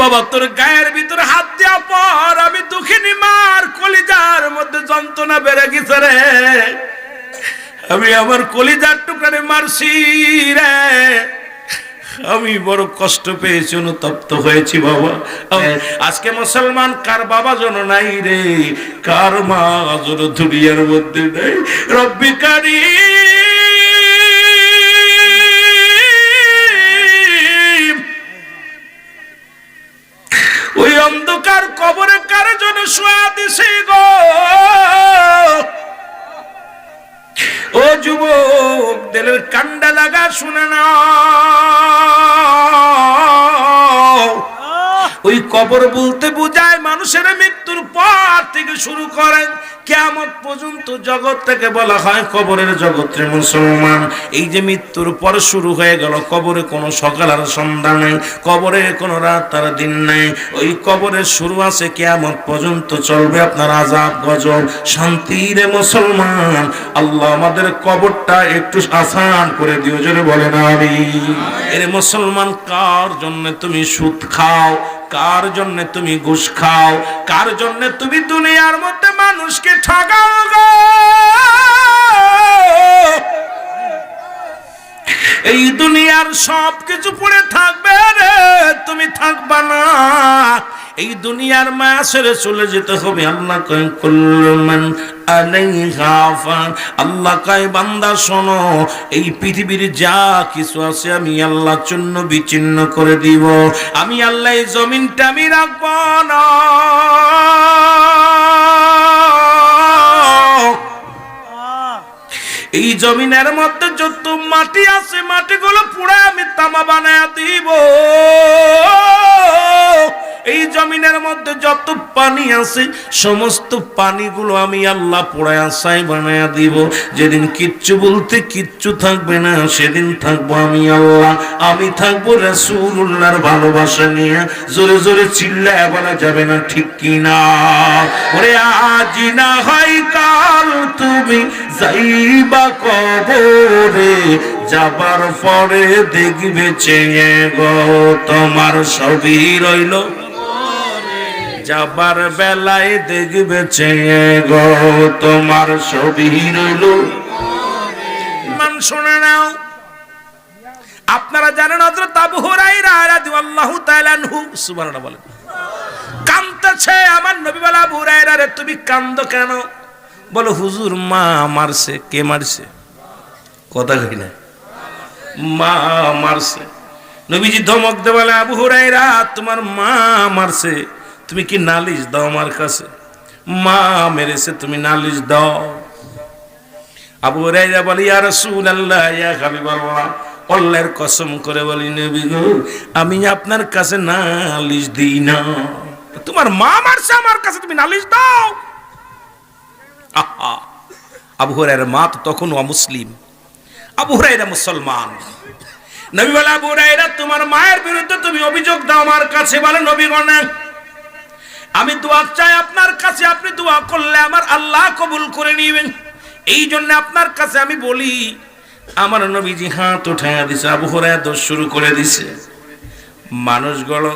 বাবা তোর গায়ের ভিতরে হাত দেওয়া পর আমি দুঃখিনী মার কলিজার মধ্যে যন্ত্রণা বেড়ে গেছে রে। আমি আমার কলিজার টুকরারে মারছি রে। আমি বড় কষ্ট পেয়েছি অনুতপ্ত হয়েছি বাবা। আজকে মুসলমান কার বাবা জন নাই রে? কার মা জন দুনিয়ার মধ্যে নেই? রব্বিকারী ওই অন্ধকার কবরে কার জন্য শোয়া দিছে গো? ও যুবক দিলের কান্ডা লাগা শুনে না ওই কবর বলতে বোঝায় মানুষের মৃত্যুর পর থেকে শুরু করেন। কেমন পর্যন্ত জগৎ থেকে বলা হয় কবরের জগৎ রে মুসলমান। এই যে মৃত্যুর পর শুরু হয়ে গেল, কবরে কোনো সকাল আর সন্ধ্যা নেই, কবরে কোনো রাত আর দিন নেই। ওই কবরের শুরু আছে কেমন পর্যন্ত, চলবে আপনার আজাব গজব, শান্তি রে মুসলমান। আল্লাহ আমাদের কবরটা একটু আসান করে দিও, জোরে বলে না এর মুসলমান, কার জন্য তুমি সুদ খাও? কার জন্য তুমি ঘুষ খাও? কার জন্য তুমি দুনিয়ার মধ্যে মানুষকে ঠকাও গো? এই দুনিয়ার সব কিছু পড়ে থাকবে রে, তুমি থাকবা না। এই দুনিয়ার মায়া ছেড়ে চলে যেতে হবে। আল্লাহ কয় কুল্লুমান আল্লাহ কয়, বান্দা, শোনো, এই পৃথিবীর যা কিছু আছে আমি আল্লাহ জন্য বিচ্ছিন্ন করে দিব। আমি আল্লাহ এই জমিনটা আমি রাখব না। এই জমিনের মধ্যে যত মাটি আছে, মাটিগুলো পুরা আমি তামা বানায় দিব। এই জমিনের মধ্যে যত পানি আছে, সমস্ত পানিগুলো আমি আল্লাহ পোড়ায় আশায় বানায় দিব। যেদিন কিচ্ছু বলতে কিচ্ছু থাকবে না, সেদিন থাকব আমি আল্লাহ। আমি থাকব রাসূলুল্লাহর ভালোবাসা নিয়ে। জোরে জোরে চিল্লায় বলা যাবে না ঠিক কি না? ওরে আজ না হয় কাল তুমি যাইবা কবরে, যাবার পরে দেখবে চেয়ে গো, তোমার সবই রইল। যাবার বেলায় দেখবে চেয়ে গো তোমার সবই রইল মান শুনে নাও। আপনারা জানেন হযরত আবু হুরায়রা রাদিয়াল্লাহু তাআলা আনহু, সুবহানাল্লাহ বলেন কান্দতেছে আমার নবী বলা, আবু হুরায়রা রে, তুমি কান্দো কেন? বলো, হুজুর, মা মারছে। কে মারছে? কথা কই না। মা মারছে। নবীজি ধমক দে বলে, আবু হুরায়রা, তোমার মা মারছে। তুমি কি নালিশ দাও আমার কাছে? মা মেরেছে, তুমি নালিশ দাও। আবু হুরায়রা বলে, ইয়া রাসূলুল্লাহ, ইয়া হাবিবাল্লাহ। আল্লাহর কসম করে বলি, নবী আমি আপনার কাছে নালিশ দিই না। তোমার মা মারছে আমার কাছে, তুমি নালিশ দাও। আহা! আবু হুরায়রার মা তো তখন অমুসলিম। আবু হুরায়রা মুসলমান। নবী বলে, আবু হুরায়রা, তোমার মায়ের বিরুদ্ধে তুমি অভিযোগ দাও আমার কাছে। বলে নবীগণে আমি দোয়া চাই আপনার কাছে, আপনি দোয়া করলে আমার আল্লাহ কবুল করে নিবেন। এই জন্য আপনার কাছে আমি বলি, আমার নবীজি হাত উঠাইয়া দিছে, আবু দোষ শুরু করে দিছে। মানুষগুলো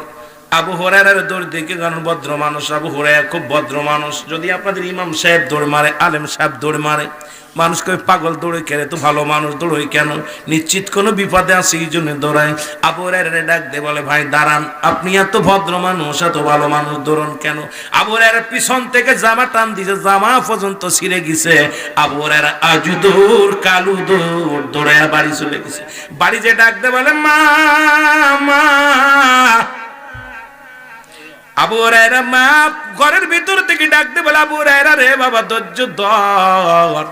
আবু হরার দৌড় দেখে কারণ ভদ্র মানুষ, আবু হরাইয়া খুব ভদ্র মানুষ। যদি আপনাদের ইমাম সাহেব দৌড় মারে, আলেম সাহেব দৌড় মারে মানুষকে পাগল দৌড়ে কেন তো ভালো মানুষ দৌড়ে কেন? নিশ্চিত কোনো বিপদে আছে এই জন্য দৌড়ায়। আবু হরাইরে ডাক দে বলে, ভাই, দাঁড়ান, আপনি এত ভদ্র মানুষ, এত ভালো মানুষ দৌড়ন কেন? আবু হরাইয়ের পিছন থেকে জামা টান দিছে, জামা পর্যন্ত ছিঁড়ে গেছে। আবু হরাইয়ের আজু দৌড়, কালু দৌড় দৌড়াইয়া বাড়ি চলে গেছে। বাড়ি যে ডাক দে বলে, মা মা আবু রায়রা মা ঘরের ভিতর থেকে ডাকতে বলে, আবু রায়রা রে বাবা, ধৈর্য ধর।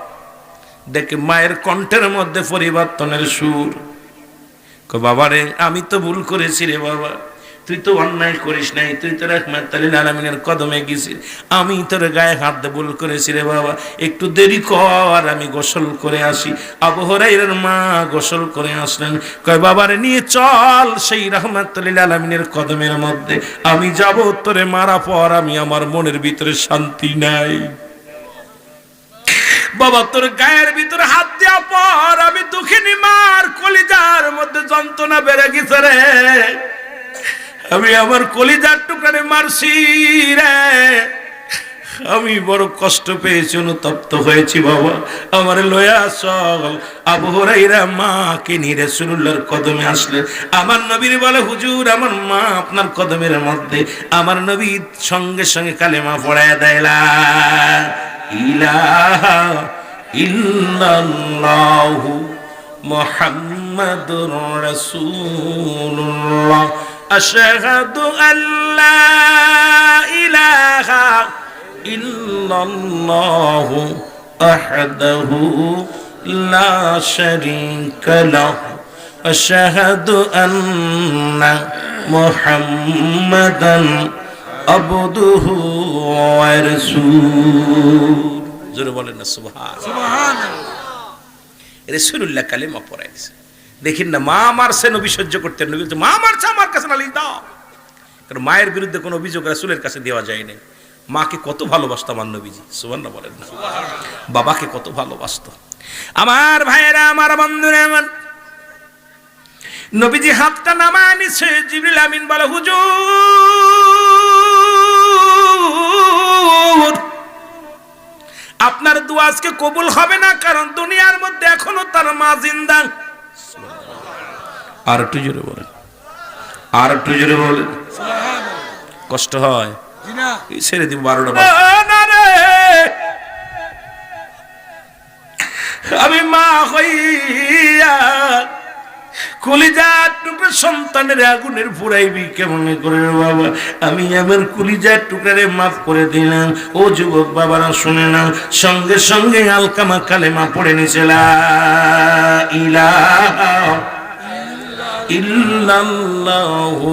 দেখে মায়ের কণ্ঠের মধ্যে পরিবর্তনের সুর। বাবা রে, আমি তো ভুল করেছি রে বাবা। তুই তো অন্যায় করিস নাই, তুই তো রহমাতালিল আলমিনের কদমে গেছিস। আমি তোর গায়ে হাত ভুল করেছি রে বাবা, একটু দেরি কর, আমি গোসল করে আসি। আবহরাইয়ের মা গোসল করে আসলেন, কয়, বাবারে, নিয়ে চল সেই রহমাতালিল আলমিনের কদমের মধ্যে। আমি যাব তোরে মারা পর, আমি আমার মনের ভিতরে শান্তি নাই। বাবা, তোর গায়ের ভিতরে হাত দেওয়া পর আমি দুঃখিনী মার কলিজার মধ্যে যন্ত্রণা বেড়ে গেছে রে। আমি আমার কলিজার টুকরারে মারছি রে। আমি বড় কষ্ট পেয়েছি, অনুতপ্ত হয়েছি বাবা। আমার লয়া চল আবু হরাইরা মাকে নিয়ে রাসূলুল্লাহর কদমে আসলেন আমার নবীর বলে, হুজুর, আমার মা আপনার কদমের মধ্যে আমার নবী সঙ্গে সঙ্গে কালেমা পড়ায় দেয় ইল্লাল্লাহু মুহাম্মাদুর রাসূলুল্লাহ। আশহাদু আল্লা ইলাহা ইল্লাল্লাহু আহদাহু লা শারীকা লাহু। আশহাদু আন্না মুহাম্মাদান আবদুহু ওয়া রাসূল। জোরে বলেন না সুবহান রসুল্লাহ কালেমা পড়াই দিছে। দেখিন না, মা মারছে, নবী সহ্য করতেন, নবী মা মারছে আমার কাছে নালিশ দাও। কারণ মায়ের বিরুদ্ধে কোনো অভিযোগ রাসুলের কাছে দেওয়া যায় না মাকে কত ভালোবাসত আমার নবীজি সুবর্ণ বলেন না। বাবাকে কত ভালোবাসতো। আমার ভাইয়েরা, আমার বন্ধুরা, আমার নবীজি হাতটা নামায় নিছে, জিবরিল আমিন বলে, হুজুর, আপনার দোয়া আজকে কবুল হবে না, কারণ দুনিয়ার মধ্যে এখনও তার মা জিন্দা আর একটু জোরে বলেন। আর একটু জোরে বলেন। কষ্ট হয়। ছেড়ে দিব বারোটা আমি মা হইয়া কলিজার টুকরা সন্তানের আগুনের ফুরাইবি কেমন করে বাবা? আমি আমার কলিজার টুকরারে মাফ করে দিলাম। ও যুবক বাবারা শুনে না সঙ্গে সঙ্গে আলকামা কালেমা পড়ে নিছিলা ইলাহা ইল্লাল্লাহু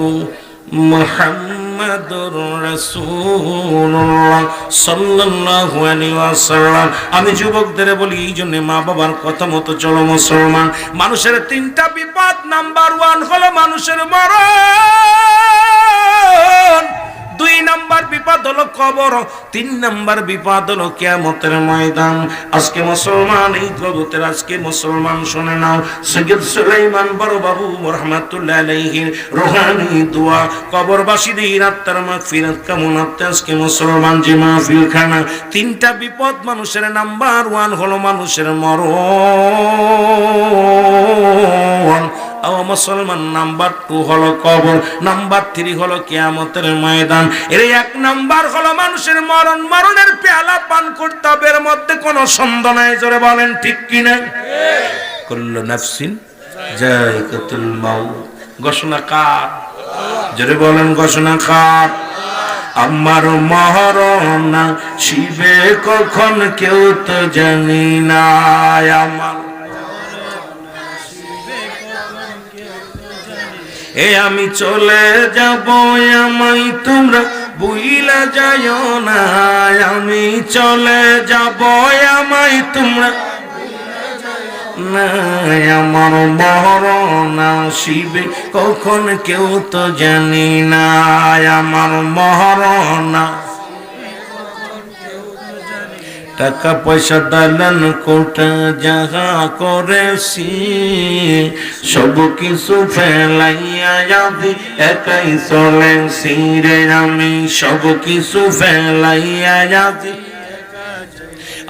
মুহাম্মাদুর রাসূলুল্লাহ সাল্লাল্লাহু আলাইহি ওয়াসাল্লাম। আমি যুবকদের বলি এই জন্য মা বাবার কথা মতো চলো মুসলমান। মানুষের তিনটা বিপদ, নাম্বার ওয়ান হলো মানুষের মরণ। দুই নাম্বার বিপদ হলো কবর, তিন নাম্বার বিপদ হলো কিয়ামতের ময়দান। আজকে মুসলমান, এই জগতের আজকে মুসলমান, শুনে নাও। সৈয়দ সুলাইমান বড় বাবু রহমাতুল্লাহ রোহানি দোয়া। কবরবাসীদের আত্মার মাগফিরাত কামনাতে আজকে মুসলমান যে মাহফিল খানা তিনটা বিপদ মানুষের নাম্বার ওয়ান হলো মানুষের মরণ। ও মুসলমান, নাম্বার টু হলো কবর, নাম্বার থ্রি হলো কিয়ামতের ময়দান। এর এক নাম্বার হলো মানুষের মরণ, মরণের পেয়ালা পান করতে মধ্যে কোনো সন্দেহ নাই, জোরে বলেন, ঠিক কিনা কুল্লু নাফসিন জায়কাতুল মাউত। ঘোষণা কার? জোরে বলেন, ঘোষণা কার? আমার মহরম না শিবে কখন কেউ তো জানি না, আমার এ আমি চলে যাব আমাই তোমরা বুইলা যায় না। আমি চলে যাব আমাই তোমরা আমার মহরণ আসিবে, কখন কেউ তো জানি না। আমার মরণ টাকা পয়সা দালান কোটা যাহা করেছি, সব কিছু ফেলাইয়া যাবি একাই চলে সিরে আমি, সব কিছু ফেলাইয়া যাবি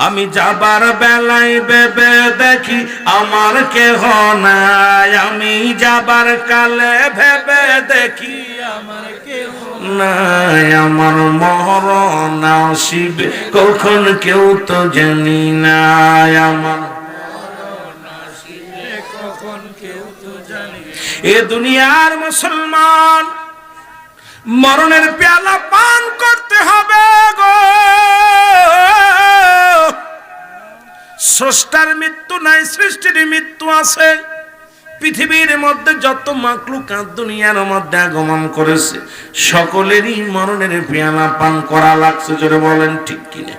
আমি যাবার বেলায় বেবে দেখি আমার কেহ নাই, আমি যাবার কালে ভেবে দেখি আমার নাই, আমার মরণ আসিবে, কখন কেউ তো জানি না আমার এ দুনিয়ার মুসলমান, মরণের পেয়ালা পান করতে হবে গো। স্রষ্টার মৃত্যু নাই, সৃষ্টির মৃত্যু আছে। পৃথিবীর মধ্যে যত মাকলুকাত দুনিয়ার মধ্যে আগমন করেছে, সকলেরই মরণের পেয়ালা পান করা লাগছে, জোরে বলেন ঠিক কিনা?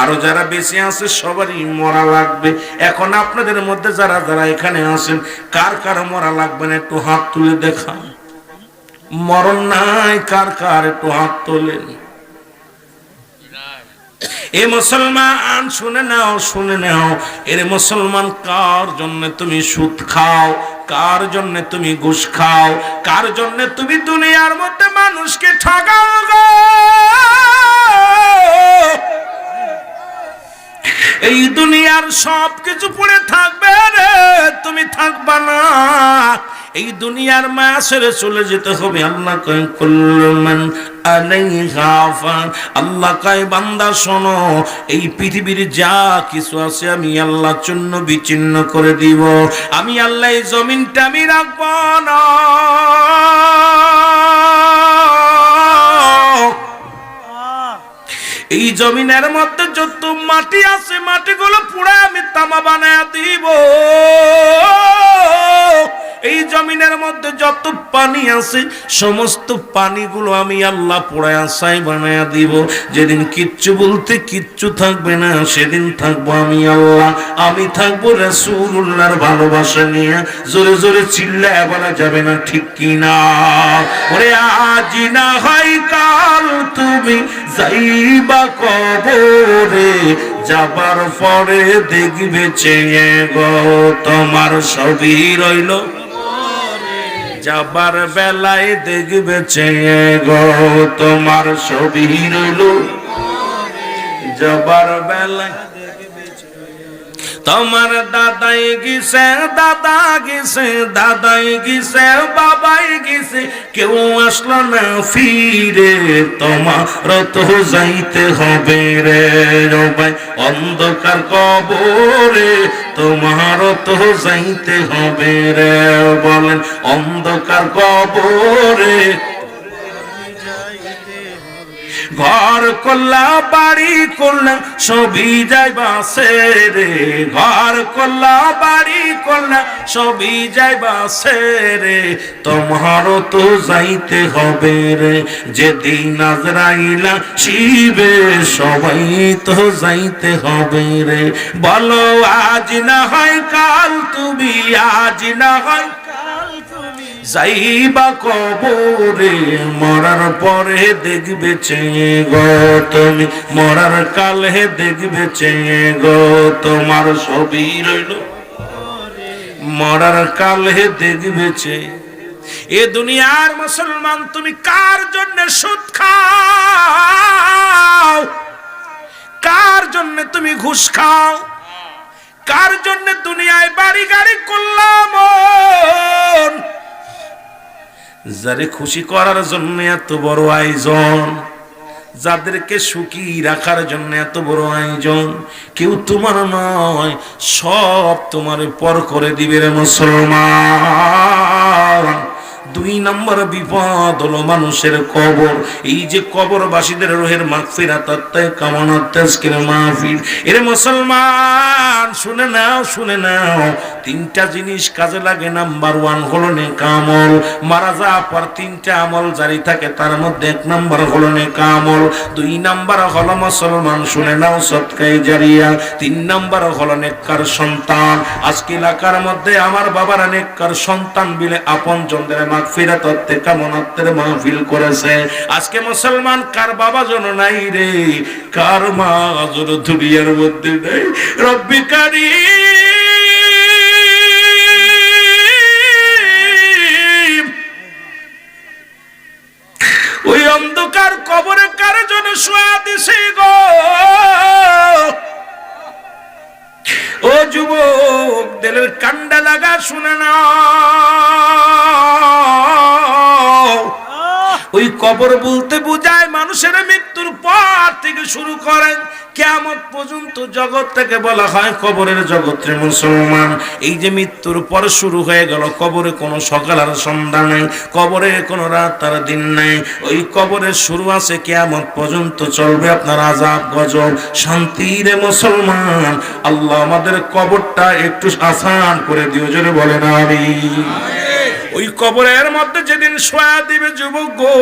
আরও যারা বেঁচে আছে, সবারই মরা লাগবে। এখন আপনাদের মধ্যে যারা যারা এখানে আছেন, কার কার মরা লাগবে না? একটু হাত তুলে দেখান। মরণ নাই, কার কার একটু হাত তোলেন। এ মুসলমান, শুনে নাও শুনে নাও। এর মুসলমান কার জন্য তুমি সুদ খাও? কার জন্য তুমি ঘুষ খাও? কার জন্য তুমি দুনিয়ার মধ্যে মানুষকে ঠকাও এই দুনিয়ার সব কিছু পড়ে থাকবে রে, তুমি থাকবা না। এই দুনিয়ার মায়া ছেড়ে চলে যেতে হবে। আল্লাহ কয় কুল্লুমান আল্লাহ কয়, বান্দা, শোনো, এই পৃথিবীর যা কিছু আছে আমি আল্লাহ চূন্য বিচ্ছিন্ন করে দিব। আমি আল্লাহ এই জমিনটা আমি রাখব না। এই জমিনের মধ্যে যত মাটি আছে, মাটিগুলো পুরা আমি তামা বানায় দিব। এই জমিনের মধ্যে যত পানি আছে, সমস্ত পানিগুলো আমি আল্লাহ পোড়ায় আশাই বানায় দিব। যেদিন কিচ্ছু বলতে কিচ্ছু থাকবে না, সেদিন থাকব আমি আল্লাহ। আমি থাকব রসুল্লাহর ভালোবাসা নিয়ে। জোরে জোরে চিল্লায় বলা যাবে না, ঠিক কি না? ওরে আজ না হয় কাল তুমি যাইবা কবরে, যাবার পরে দেখবে চেয়ে গো, তোমার সবই রইল। যাবার বেলায় দেখবে চেয়ে গো তোমার ছবি রইল যাবার বেলায় তোমার দাদাই গিসে দাদা গিসে দাদাই গিসে বাবাই গিসে কেউ আসলো না ফিরে, তোমার তো যাইতে হবে রে ভাই অন্ধকার কবরে তোমার তো যাইতে হবে রে বলেন অন্ধকার কবরে ঘর করলা বাড়ি করলা সবই যাইবা সে রে। ঘর করলা বাড়ি করলা সবই যাইবা সে রে। তোমারও তো যাইতে হবে রে। যেদিন আজরাইলা শিবে সবাই তো যাইতে হবে রে। বলো, আজ না হয় কাল, তুমি আজ না হয় যাইবা কবরে, মরার পরে দেখবে চেয়ে গো তুমি। মরার কালে দেখবে চেয়ে গো তোমার ছবি রইল। মরার কালে দেখবে চেয়ে এ দুনিয়ার মুসলমান, তুমি কার জন্য সুদ খাও? কার জন্য তুমি ঘুষ খাও? কার জন্য দুনিয়ায় বাড়ি গাড়ি করলাম? যারে খুশি করার জন্য এত বড় আয়োজন, যাদেরকে সুখী রাখার জন্য এত বড় আয়োজন, কেউ তোমার নয়, সব তোমার পর করে দিবে রে মুসলমান। দুই নম্বর বিপদ হলো মানুষের কবর। এই যে কবরবাসীদের রোহের মাহফিল। এর মুসলমান, শুনে নাও শুনে নাও। তিনটা জিনিস কাজে লাগে। নাম্বার ওয়ান হলো নেক আমল। মারা যাওয়ার পর তিনটা আমল জারি থাকে, তার মধ্যে এক নাম্বার হলো নেক আমল। দুই নাম্বার হলো মুসলমান, শুনে নাও সৎকাই জারিয়া। তিন নাম্বার হলো নেককার সন্তান। আজকে এলাকার মধ্যে আমার বাবার নেককার সন্তান বিলে আপন জনদের মাগফিরাত কামনাত্তের মাহফিল করেছে। আজকে মুসলমান কার বাবা জন নাই রে? কার মা দুনিয়ার মধ্যে নেই? রব্বি কারীম। ওই অন্ধকার কবরে কার জন্য শোয়া দিছে গো? ও যুবক, দিলের কান্ডা লাগা শুনে না কবর বলতে বোঝায় মানুষের মৃত্যুর পর থেকে শুরু করেন। কেমন পর্যন্ত জগৎ থেকে বলা হয় কবরের জগৎ রে মুসলমান। এই যে মৃত্যুর পর শুরু হয়ে গেল, কবরে কোনো সকাল আর সন্ধ্যা নেই, কবরে কোনো রাত আর দিন নেই। ওই কবরের শুরু আছে কেমন পর্যন্ত চলবে আপনার আজাব গজব। শান্তি রে মুসলমান, আল্লাহ আমাদের কবরটা একটু আসান করে দিও, জোরে বলেন আমি ওই কবরের মধ্যে যেদিন শোয়া দিবে যুবক গো,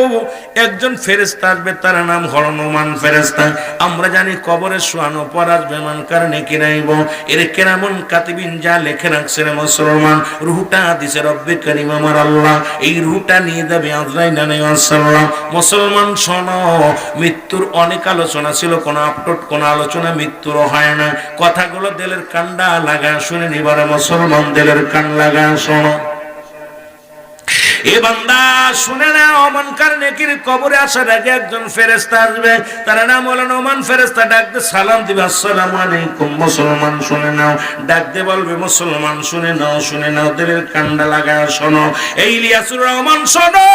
একজন ফেরেস্তা আসবে, তার নাম হল নোমান ফেরেস্তা আমরা জানি কবরে শোয়ানো পর আসবে, মান কারণে কিনাইব এর কেরামন কাতিবিন যা লেখে রাখছে রে মুসলমান, রুহটা দিছে রব্বে করিম আমার আল্লাহ। এই রুহটা নিয়ে যাবে আজরাইল আলাইহিসসালাম মুসলমান শোনো, মৃত্যুর অনেক আলোচনা ছিল, কোন আপটোট কোন আলোচনা মৃত্যুর হয় না। কথাগুলো দেলের কান্ডা লাগা, শুনে নিবারে মুসলমান দেলের কান লাগা, শোনো। এ বান্দা, শুনে না ওমান কার নেকির কবরে আসার আগে একজন ফেরেস্তা আসবে। তার নাম হলেন ওমান ফেরেস্তা ডাকতে সালাম দিবে, আসসালাম আলাইকুম, মুসলমান শুনে নাও। ডাকতে বলবে, মুসলমান শুনে নাও শুনে নাও দিলের কান্ডা লাগায় শোনো। এই ইলিয়াসুর রহমান, শোনো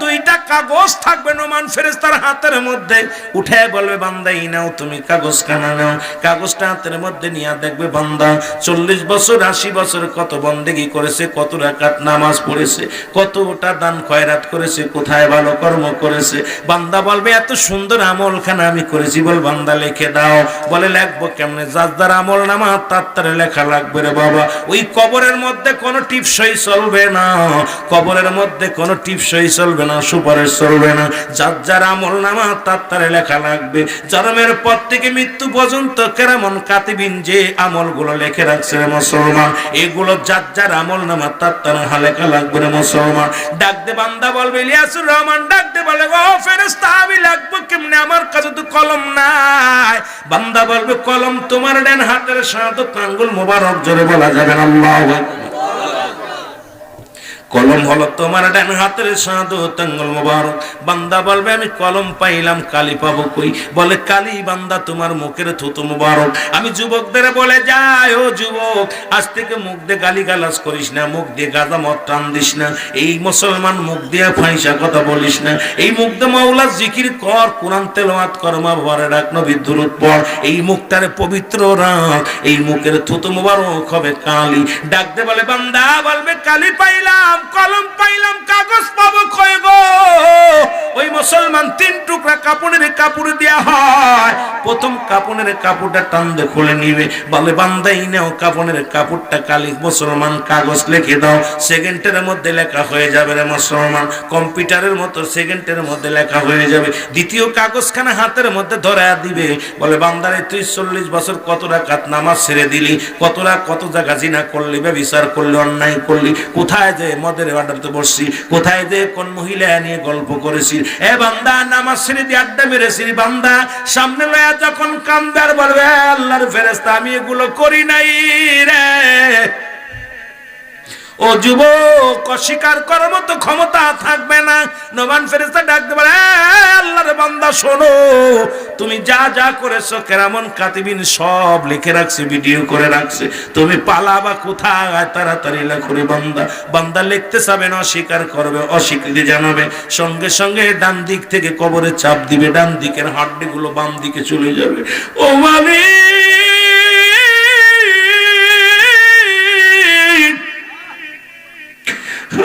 দুইটা কাগজ থাকবে নোমান ফেরেস্তার হাতের মধ্যে। উঠে বলবে, বান্দা ই নাও, তুমি কাগজ কানা নাও। কাগজটা হাতের মধ্যে নিয়ে দেখবে, বান্দা, চল্লিশ বছর, আশি বছর কত বন্দেগি করেছে, কত রাকাত নামাজ পড়েছে, কতটা দান খয়রাত করেছে, কোথায় ভালো কর্ম করেছে। বান্দা বলবে, এত সুন্দর আমল খানা আমি করেছি। বল, বান্দা, লিখে দাও। বলে, লেখবো কেমনে? যার আমল নামা তার লেখা লাগবে রে বাবা। ওই কবরের মধ্যে কোনো টিপসই চলবে না। কবরের মধ্যে কোনো টিপসই চলবে না, সুপারিশ চলবে না। যার যার আমল নামা, তার তারে লেখা লাগবে। জন্মের পর থেকে মৃত্যু পর্যন্ত কেরামন কাতিবিন যে আমলগুলো লেখে রাখছে মুসলমান, এগুলো যার যার আমল নামা, তার তার লেখা লাগবে রে মুসলমান। ডাক দে বান্দা বলবে, ইলিয়াসুর রহমান, ডাক দে বলে, ও ফেরেশতা, আমি লাগবো কেমনে? আমার কাছে তো কলম নাই। বান্দা বলবে, কলম তোমার ডান হাতের শাহাদত আঙ্গুল মোবারক জোরে বলা যাবে না, আল্লাহু আকবার। কলম হলো তোমার ডান হাতের সাধু, তঙ্গল মোবারক। বান্দা বলবে, আমি কলম পাইলাম, কালি পাবো কই? বলে, কালি বান্দা, তোমার মুখের থুতু মোবারক। আমি যুবকদের বলে, যাই ও যুবক, আজ থেকে মুখ দিয়ে গালি গালাজ করিস না, মুখ দিয়ে গাদা মত টান দিস না, এই মুসলমান মুখ দিয়ে ফাইসা কথা বলিস না। এই মুখ দিয়ে মাওলা জিকির কর, কোরআন তেলাওয়াত কর, মা বাবারে ডাক নবী দুরূদ পড়। এই মুখটারে পবিত্র রাখ, এই মুখের থুতু মোবারক হবে কালি। ডাক দে বলে, বান্দা বলবে, কালি পাইলাম কলম পাইলাম, কাগজ পাবো গো? ওই মুসলমান তিন টুকরা কাপড়ের কাপড় দেয়া হয়। প্রথম কাপড়ের কাপড়টা টান দিয়ে খুলে নিবে। বলে, বান্দাই নাও কাপড়ের কাপড়টা কালি, মুসলমান কাগজ লিখে দাও। সেকেন্ডের মধ্যে লেখা হয়ে যাবে রে মুসলমান। কম্পিউটারের মতো সেকেন্ডের মধ্যে লেখা হয়ে যাবে। দ্বিতীয় কাগজখানা হাতের মধ্যে ধরা দিবে। বলে, বান্দারে, তুই চল্লিশ বছর কত রাকাত নামাজ ছেড়ে দিলি? কতটা কত জায়গা জিনা করলি বা বিচার করলি, অন্যায় করলি? কোথায় যে মদের আড্ডাতে বসছি কোথায় যে কোন মহিলা নিয়ে গল্প করেছি। এ বান্দা, নামাজ ছেড়ে আড্ডা মেরেছি বান্দা। সামনে লয়া যখন কান্দার বলবে আল্লাহর ফেরেস্তা আমি এগুলো করি নাই রে। ও যুবক, অস্বীকার করার মতো ক্ষমতা থাকবে না। নবান ফেরেস্তা ডাকতে পারে আল্লাহর বান্দা, শোনো, তুমি যা যা করেছ, কেরামন কাতিবিন সব লিখে রাখছে, ভিডিও করে রাখছে। তুমি পালাবা কোথায়? তাড়াতাড়ি লেখরে বান্দা। বান্দা লিখতে চাবে না, অস্বীকার করবে, অস্বীকৃতি জানাবে। সঙ্গে সঙ্গে ডান দিক থেকে কবরে চাপ দিবে, ডান দিকের হাড্ডি গুলো বাম দিকে চলে যাবে। ও মালিক!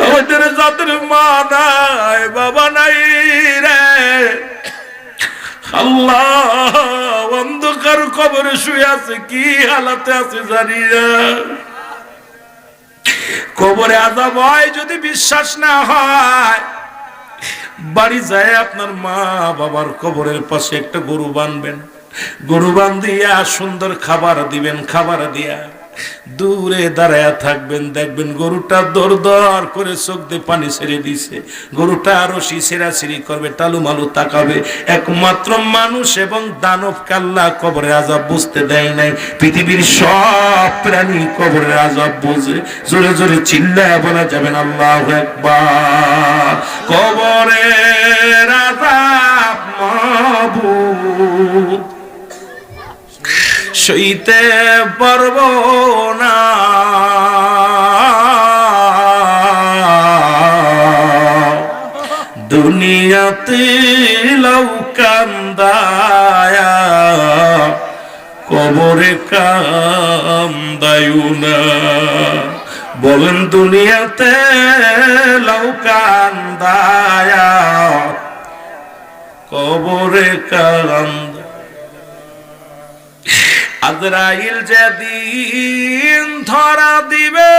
আমাদের যাদের মা নাই বাবা নাই রে। আল্লাহ অন্ধকার কবরে শুয়ে আছে, কি হালাতে আছে জানি না। কবরে আজাব হয় যদি বিশ্বাস না হয়। বাড়ি যায় আপনার মা বাবার কবরের পাশে একটা গরু বানবেন। গরু বান্ধিয়া সুন্দর খাবার দিবেন, খাবার দিয়া। দূরে দাঁড়ায় থাকবেন, দেখবেন গরুটা দর দর করে চোখ দিয়ে পানি ছেড়ে দিছে। গরুটা আরও সিঁড়ি করবে টালু মালু তাকাবে। একমাত্র মানুষ এবং দানব কাল্লা কবরের আজাব বুঝতে দেয় নাই। পৃথিবীর সব প্রাণী কবরের আজাব বুঝে। জোরে জোরে চিল্লায় বলা যাবেন আল্লাহ একবার কবরের আজাব মাবুদ। সইতে পারব না। দুনিয়াতে লৌকান্দায়া কবরে কান্দায়ু না। বলেন দুনিয়াতে লৌকান্দায়া কবরে কান্দ আজরাইল যেদিন ধরা দিবে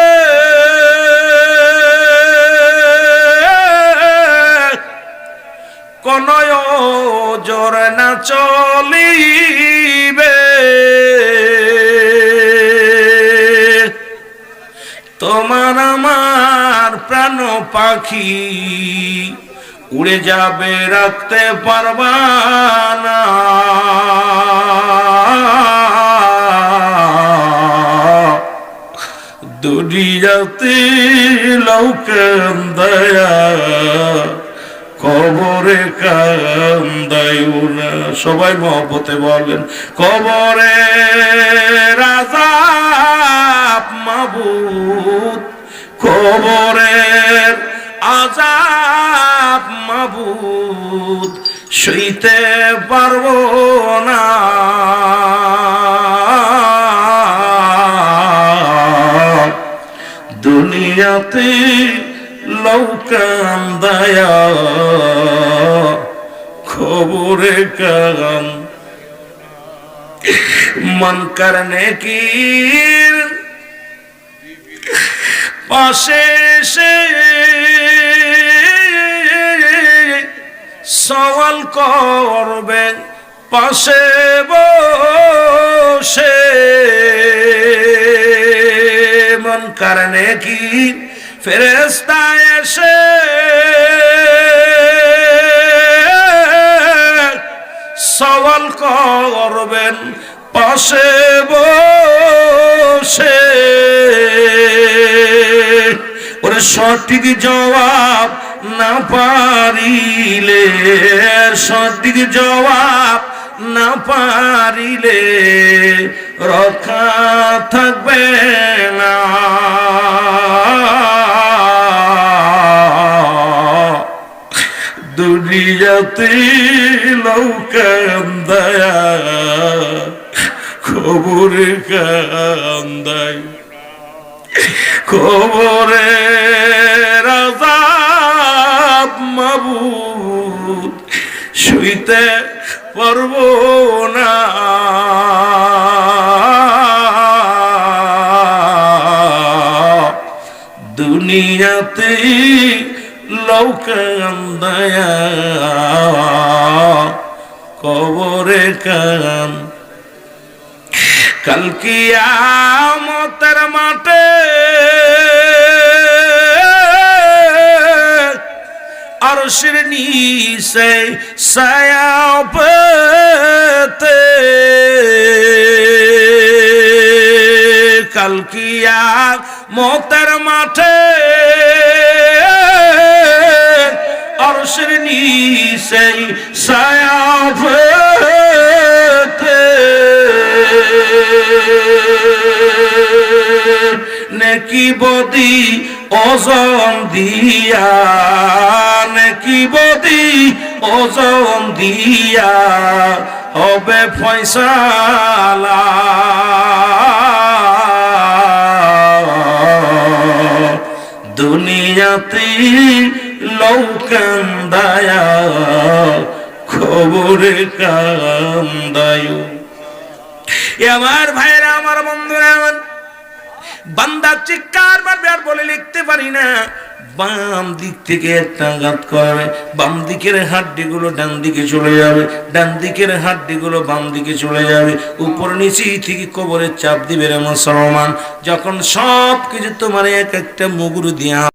কোন জোর না চলিবে। তোমার আমার প্রাণ পাখি উড়ে যাবে, রাখতে পারবা না। দুনিয়াতে লৌকান দয়া, কবরে কান্দায়ু না সবাই মহব্বতে বলেন, কবরে রাজাব মাবুদ, কবরের আজাব মাবুদ, সইতে পারব না। দুনিয়াতে লৌকান দয়া খবরে কাম মন করনে কি? পাশে সে সওয়াল করবেন পাশে বসে। মন কারণে কি ফেরেস্তা এসে সওয়াল করবেন, পাশে বসে। ওরে সঠিক জবাব না পারিলে, সঠিক জবাব না পারিলে রক্ষা থাকবে না। দুনিয়াতে লৌকান দয়া খবরে কান্দায়। খবরে রাজাব মাবুদ শুইতে পারব না। দুনিয়াতে লৌকান দয়া কবরে কান কালকিয়ামতের মাঠে আরশের নিচে ছায়া পেতে। কালকিয়া মতের মাঠে আরশের নিচে ছায়া নেকি বদি ওজন দিয়া, নেকি বদি ওজন দিয়া, হবে ফয়সালা। দুনিয়াতে লৌকান দায়া খবরে কান্দায়ু। দায় আমার ভাইরা আমার বন্ধুরা আমার বান্দা চিৎকার মারবে আর বলে লিখতে পারি না। বাম দিক থেকে একটা আঘাত করবে, বাম দিকের হাড্ডি গুলো ডান দিকে চলে যাবে, ডান দিকের হাড্ডি গুলো বাম দিকে চলে যাবে, উপর নিচে থেকে কবরের চাপ দিবে রে মুসলমান। যখন সব কিছু তোমার এক একটা মুগুর দিয়া